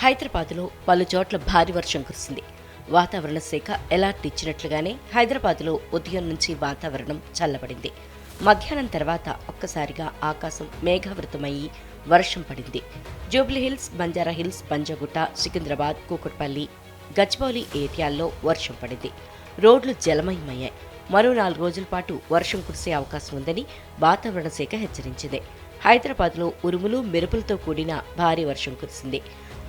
హైదరాబాద్లో పలు చోట్ల భారీ వర్షం కురిసింది. వాతావరణ శాఖ అలర్ట్ ఇచ్చినట్లుగానే హైదరాబాద్లో ఉదయం నుంచి వాతావరణం చల్లబడింది. మధ్యాహ్నం తర్వాత ఒక్కసారిగా ఆకాశం మేఘావృతమయ్యి వర్షం పడింది. జూబ్లీ హిల్స్ బంజారా హిల్స్ పంజగుట్ట సికింద్రాబాద్ కూకట్పల్లి గచ్బౌలి ఏరియాల్లో వర్షం పడింది. రోడ్లు జలమయమయ్యాయి. మరో నాలుగు రోజుల పాటు వర్షం కురిసే అవకాశం ఉందని వాతావరణ శాఖ హెచ్చరించింది. హైదరాబాద్లో ఉరుములు మెరుపులతో కూడిన భారీ వర్షం కురిసింది.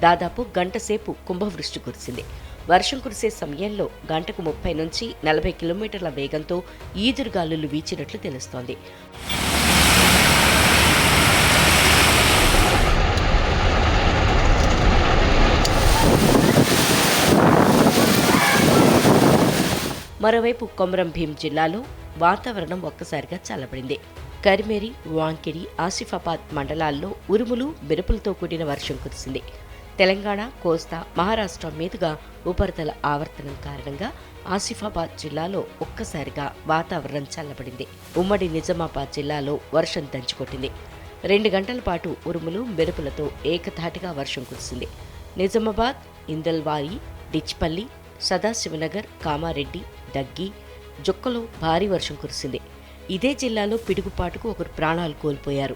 దాదాపు గంటసేపు కుంభవృష్టి కురిసింది. వర్షం కురిసే సమయంలో గంటకు ముప్పై నుంచి నలభై కిలోమీటర్ల వేగంతో ఈదురుగాలులు వీచినట్లు తెలుస్తోంది. మరోవైపు కొమరం భీం జిల్లాలో వాతావరణం ఒక్కసారిగా చల్లబడింది. కరిమేరి వాంకిడి ఆసిఫాబాద్ మండలాల్లో ఉరుములు మెరుపులతో కూడిన వర్షం కురిసింది. తెలంగాణ కోస్తా మహారాష్ట్ర మీదుగా ఉపరితల ఆవర్తనం కారణంగా ఆసిఫాబాద్ జిల్లాలో ఒక్కసారిగా వాతావరణం చల్లబడింది. ఉమ్మడి నిజామాబాద్ జిల్లాలో వర్షం దంచుకొట్టింది. రెండు గంటల పాటు ఉరుములు మెరుపులతో ఏకధాటిగా వర్షం కురిసింది. నిజామాబాద్ ఇందల్వాయి డిచ్పల్లి సదాశివనగర్ కామారెడ్డి దగ్గి జొక్కలో భారీ వర్షం కురిసింది. ఇదే జిల్లాలో పిడుగుపాటుకు ఒకరు ప్రాణాలు కోల్పోయారు.